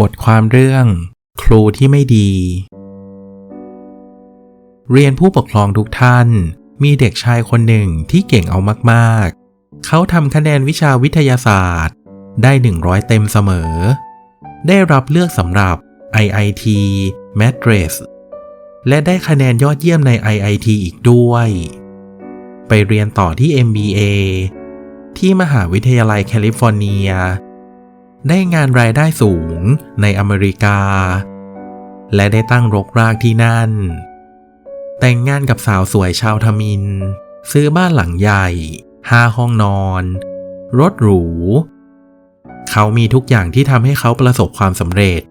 บทความเรื่อง ครูที่ไม่ดี เรียนผู้ปกครองทุกท่าน มีเด็กชายคนหนึ่งที่เก่งเอามากๆ เขาทำคะแนนวิชาวิทยาศาสตร์ ได้ 100 เต็มเสมอ ได้รับเลือกสำหรับ IIT Madras และได้คะแนนยอดเยี่ยมใน IIT อีกด้วย ไปเรียนต่อที่ MBA ที่มหาวิทยาลัยแคลิฟอร์เนีย ได้งานรายได้สูงในอเมริกา และได้ตั้งรกรากที่นั่น แต่งงานกับสาวสวยชาวทมิน ซื้อบ้านหลังใหญ่ห้าห้องนอน รถหรู เขามีทุกอย่างที่ทำให้เขาประสบความสำเร็จ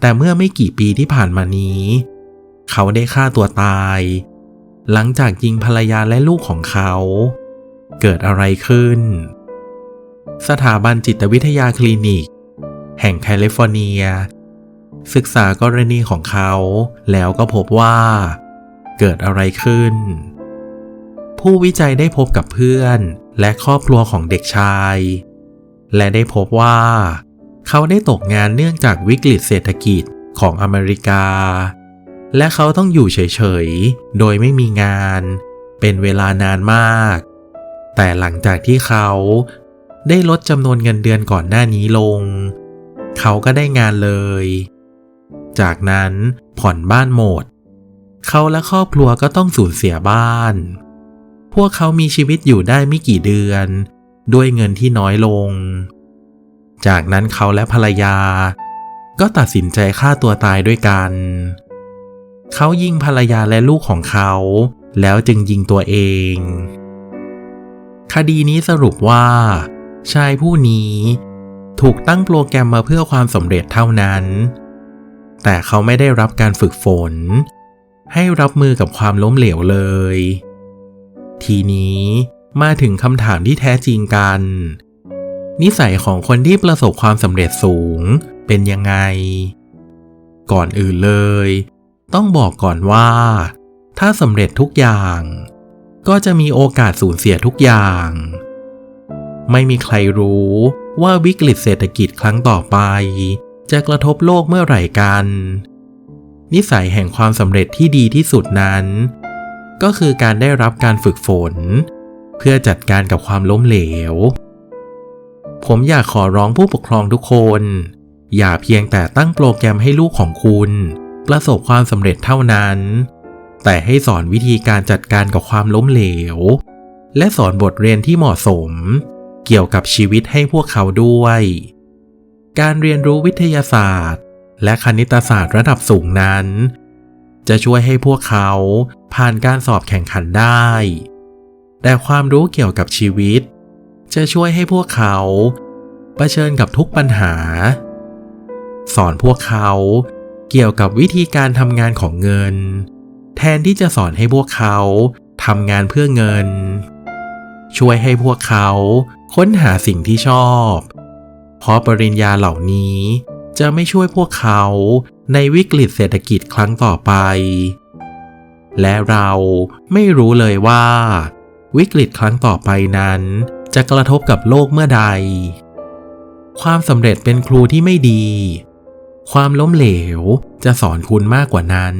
แต่เมื่อไม่กี่ปีที่ผ่านมานี้ เขาได้ฆ่าตัวตาย หลังจากยิงภรรยาและลูกของเขา เกิดอะไรขึ้น สถาบันจิตวิทยาคลินิก แห่งแคลิฟอร์เนีย ศึกษากรณีของเขา แล้วก็พบว่า เกิดอะไรขึ้น ผู้วิจัยได้พบกับเพื่อนและครอบครัวของเด็กชาย และได้พบว่า เขาได้ตกงานเนื่องจากวิกฤตเศรษฐกิจของอเมริกา และเขาต้องอยู่เฉยๆ โดยไม่มีงาน เป็นเวลานานมาก แต่หลังจากที่เขา ได้ลดจำนวนเงินเดือนก่อนหน้านี้ลง เขาก็ได้งานเลย จากนั้นผ่อนบ้านหมด เขาและครอบครัวก็ต้องสูญเสียบ้าน พวกเขามีชีวิตอยู่ได้ไม่กี่เดือน ด้วยเงินที่น้อยลง จากนั้นเขาและภรรยา ก็ตัดสินใจฆ่าตัวตายด้วยกัน เขายิงภรรยาและลูกของเขา แล้วจึงยิงตัวเอง คดีนี้สรุปว่า ชายผู้นี้ ถูกตั้งโปรแกรมมาเพื่อความสำเร็จเท่านั้น แต่เขาไม่ได้รับการฝึกฝน ให้รับมือกับความล้มเหลวเลย ทีนี้มาถึงคำถามที่แท้จริงกัน นิสัยของคนที่ประสบความสำเร็จสูงเป็นยังไง ก่อนอื่นเลย ต้องบอกก่อนว่า ถ้าสำเร็จทุกอย่าง ก็จะมีโอกาสสูญเสียทุกอย่าง ไม่มีใครรู้ว่าวิกฤตเศรษฐกิจครั้งต่อไป จะกระทบโลกเมื่อไหร่กัน นิสัยแห่งความสำเร็จที่ดีที่สุดนั้น ก็คือการได้รับการฝึกฝน เพื่อจัดการกับความล้มเหลว ผมอยากขอร้องผู้ปกครองทุกคน อย่าเพียงแต่ตั้งโปรแกรมให้ลูกของคุณ ประสบความสำเร็จเท่านั้น แต่ให้สอนวิธีการจัดการกับความล้มเหลว และสอนบทเรียนที่เหมาะสม เกี่ยวกับชีวิตให้พวกเขาด้วย การเรียนรู้วิทยาศาสตร์ และคณิตศาสตร์ระดับสูงนั้น จะช่วยให้พวกเขาผ่านการสอบแข่งขันได้ แต่ความรู้เกี่ยวกับชีวิต จะช่วยให้พวกเขาเผชิญกับทุกปัญหา สอนพวกเขาเกี่ยวกับวิธีการทำงานของเงิน แทนที่จะสอนให้พวกเขาทำงานเพื่อเงิน ช่วยให้พวกเขา ค้นหาสิ่งที่ชอบ เพราะปริญญาเหล่านี้จะไม่ช่วยพวกเขาในวิกฤตเศรษฐกิจครั้งต่อไป และเราไม่รู้เลยว่า วิกฤตครั้งต่อไปนั้น จะกระทบกับโลกเมื่อใด ความสำเร็จเป็นครูที่ไม่ดี ความล้มเหลวจะสอนคุณมากกว่านั้น